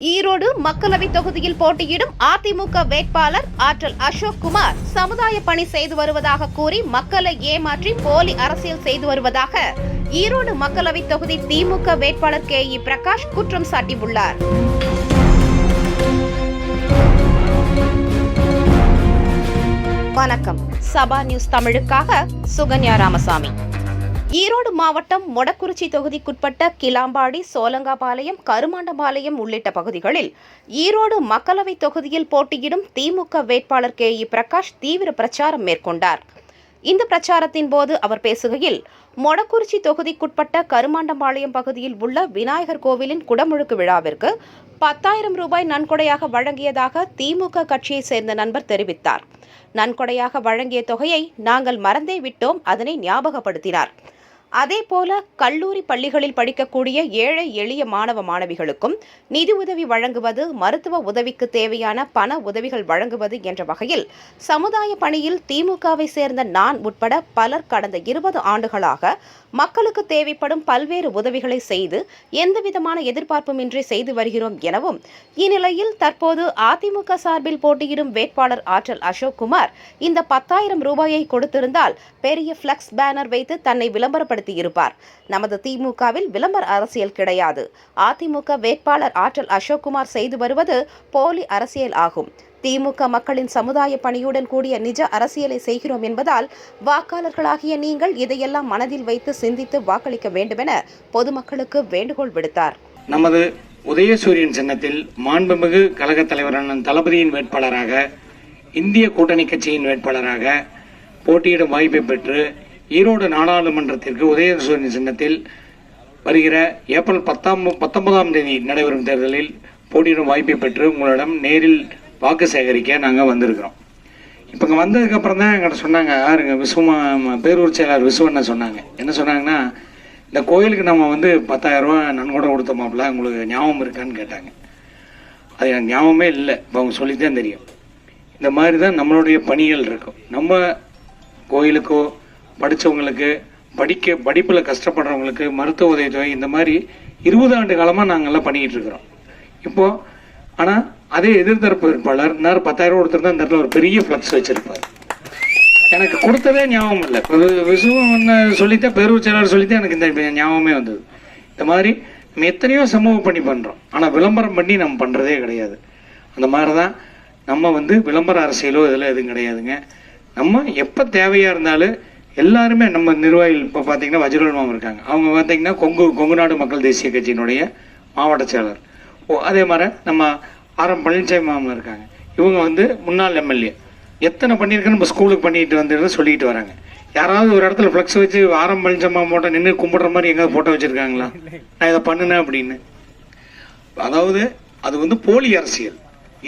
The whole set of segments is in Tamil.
ஈரோடு மக்களவை தொகுதியில் போட்டியிடும் அதிமுக வேட்பாளர் ஆற்றல் அசோக் குமார் சமுதாய பணி செய்து வருவதாக கூறி மக்களை ஏமாற்றி போலி அரசியல் செய்து வருவதாக ஈரோடு மக்களவை தொகுதி திமுக வேட்பாளர் கே இ பிரகாஷ் குற்றம் சாட்டியுள்ளார். வணக்கம். சபா நியூஸ் தமிழுக்காக சுகன்யா ராமசாமி. ஈரோடு மாவட்டம் மொடக்குறிச்சி தொகுதிக்குட்பட்ட கிளாம்பாடி சோலங்காபாளையம் கருமாண்டபாளையம் உள்ளிட்ட பகுதிகளில் ஈரோடு மக்களவை தொகுதியில் போட்டியிடும் திமுக வேட்பாளர் கே. இ. பிரகாஷ் தீவிர பிரச்சாரம் மேற்கொண்டார். இந்த பிரச்சாரத்தின் போது அவர் பேசுகையில் மொடக்குறிச்சி தொகுதிக்குட்பட்ட கருமாண்டம்பாளையம் பகுதியில் உள்ள விநாயகர் கோவிலின் குடமுழுக்கு விழாவிற்கு பத்தாயிரம் ரூபாய் நன்கொடையாக வழங்கியதாக திமுக கட்சியைச் சேர்ந்த நண்பர் தெரிவித்தார். நன்கொடையாக வழங்கிய தொகையை நாங்கள் மறந்தே விட்டோம் அதனை ஞாபகப்படுத்தினார். அதேபோல கல்லூரி பள்ளிகளில் படிக்கக்கூடிய ஏழை எளிய மாணவ மாணவிகளுக்கும் நிதி உதவி வழங்குவது மருத்துவ உதவிக்கு தேவையான பண உதவிகள் வழங்குவது என்ற வகையில் சமுதாய பணியில் திமுகவை சேர்ந்த நான் உட்பட பலர் கடந்த இருபது ஆண்டுகளாக மக்களுக்கு தேவைப்படும் பல்வேறு உதவிகளை செய்து எந்தவிதமான எதிர்பார்ப்புமின்றி செய்து வருகிறோம் எனவும் இந்நிலையில் தற்போது அதிமுக சார்பில் போட்டியிடும் வேட்பாளர் ஆற்றல் அசோக் குமார் இந்த பத்தாயிரம் ரூபாயை கொடுத்திருந்தால் பெரிய பிளக்ஸ் பேனர் வைத்து தன்னை விளம்பரப்படுத்த வெளிப்படுத்தியிருப்பார் நமது திமுகவில் விளம்பர அரசியல் கிடையாது. அதிமுக வேட்பாளர் ஆற்றல் அசோக்குமார் செய்து வருவது போலி அரசியல் ஆகும். திமுக மக்களின் சமுதாய பணியுடன் கூடிய நிஜ அரசியலை செய்கிறோம் என்பதால் வாக்காளர்களாகிய நீங்கள் இதையெல்லாம் மனதில் வைத்து சிந்தித்து வாக்களிக்க வேண்டுமென பொதுமக்களுக்கு வேண்டுகோள் விடுத்தார். நமது உதயசூரியன் சின்னத்தில் மாண்புமிகு கழக தலைவர் அண்ணன் தளபதியின் வேட்பாளராக இந்திய கூட்டணி கட்சியின் வேட்பாளராக போட்டியிடும் வாய்ப்பை பெற்று ஈரோடு நாடாளுமன்றத்திற்கு உதயசூரியன் சின்னத்தில் வருகிற ஏப்ரல் பத்தாம் பத்தொன்பதாம் தேதி நடைபெறும் தேர்தலில் போட்டியிடும் வாய்ப்பை பெற்று உங்களிடம் நேரில் வாக்கு சேகரிக்க நாங்கள் வந்திருக்கிறோம். இப்போ இங்கே வந்ததுக்கப்புறம் தான் எங்கிட்ட சொன்னாங்க யாருங்க விஸ்வமா பேரூர் செயலாளர் விஸ்வண்ணன் சொன்னாங்க. என்ன சொன்னாங்கன்னா இந்த கோயிலுக்கு நம்ம வந்து பத்தாயிரரூபா நன்கொடை கொடுத்தோமாப்ல உங்களுக்கு ஞாபகம் இருக்கான்னு கேட்டாங்க. அது எனக்கு ஞாபகமே இல்லை இப்போ அவங்க சொல்லித்தான் தெரியும். இந்த மாதிரி தான் நம்மளுடைய பணிகள் இருக்கும். நம்ம கோயிலுக்கோ படித்தவங்களுக்கு படிக்க படிப்பில் கஷ்டப்படுறவங்களுக்கு மருத்துவ உதவித்தொகை இந்த மாதிரி இருபது ஆண்டு காலமாக நாங்கள்லாம் பண்ணிக்கிட்டு இருக்கிறோம். இப்போது ஆனால் அதே எதிர்த்தரப்பு வேட்பாளர் நேரம் பத்தாயிரம் கொடுத்துருந்தா இந்த இடத்துல ஒரு பெரிய ஃப்ளக்ஸ் வச்சிருப்பார். எனக்கு கொடுத்ததே ஞாபகம் இல்லை. விசுவம் ஒன்று சொல்லித்தான் பெருவு செயலாளர் சொல்லித்தான் எனக்கு இந்த ஞாபகமே வந்தது. இந்த மாதிரி நம்ம எத்தனையோ சமூக பண்ணி பண்ணுறோம் ஆனால் விளம்பரம் பண்ணி நம்ம பண்ணுறதே கிடையாது. அந்த மாதிரி தான் நம்ம வந்து விளம்பர அரசியலோ இதில் எதுவும் கிடையாதுங்க. நம்ம எப்போ தேவையாக இருந்தாலும் எல்லாருமே நம்ம நிர்வாகிகள் இப்போ பார்த்தீங்கன்னா வஜ்ரல் மாமா இருக்காங்க. அவங்க பார்த்தீங்கன்னா கொங்கு கொங்கு நாடு மக்கள் தேசிய கட்சியினுடைய மாவட்ட செயலர். ஓ அதே மாதிரி நம்ம ஆர் எம் பழனிசாமி மாமா இருக்காங்க. இவங்க வந்து முன்னாள் எம்எல்ஏ. எத்தனை பண்ணியிருக்கேன்னு நம்ம ஸ்கூலுக்கு பண்ணிட்டு வந்து சொல்லிட்டு வராங்க. யாராவது ஒரு இடத்துல ஃப்ளெக்ஸ் வச்சு ஆரம் பழனிசாமி போட்டோ நின்று கும்பிடுற மாதிரி எங்கேயாவது ஃபோட்டோ வச்சுருக்காங்களா? நான் இதை பண்ணினேன் அப்படின்னு. அதாவது அது வந்து போலி அரசியல்.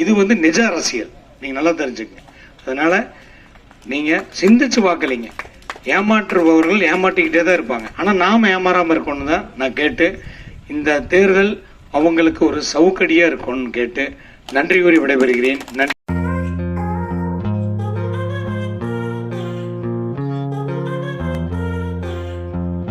இது வந்து நிஜ அரசியல். நீங்கள் நல்லா தெரிஞ்சுக்கங்க. அதனால் நீங்கள் சிந்திச்சு வாக்களிங்க ஏமாற்றுபவர்கள் ஏமாட்டிக்கிட்டே தான் இருப்பாங்க. ஆனால் நாம் ஏமாறாமல் இருக்கணும் தான் நான் கேட்டு இந்த தேர்தல் அவங்களுக்கு ஒரு சவுக்கடியாக இருக்கணும்னு கேட்டு நன்றி கூறி விடைபெறுகிறேன். நன்றி.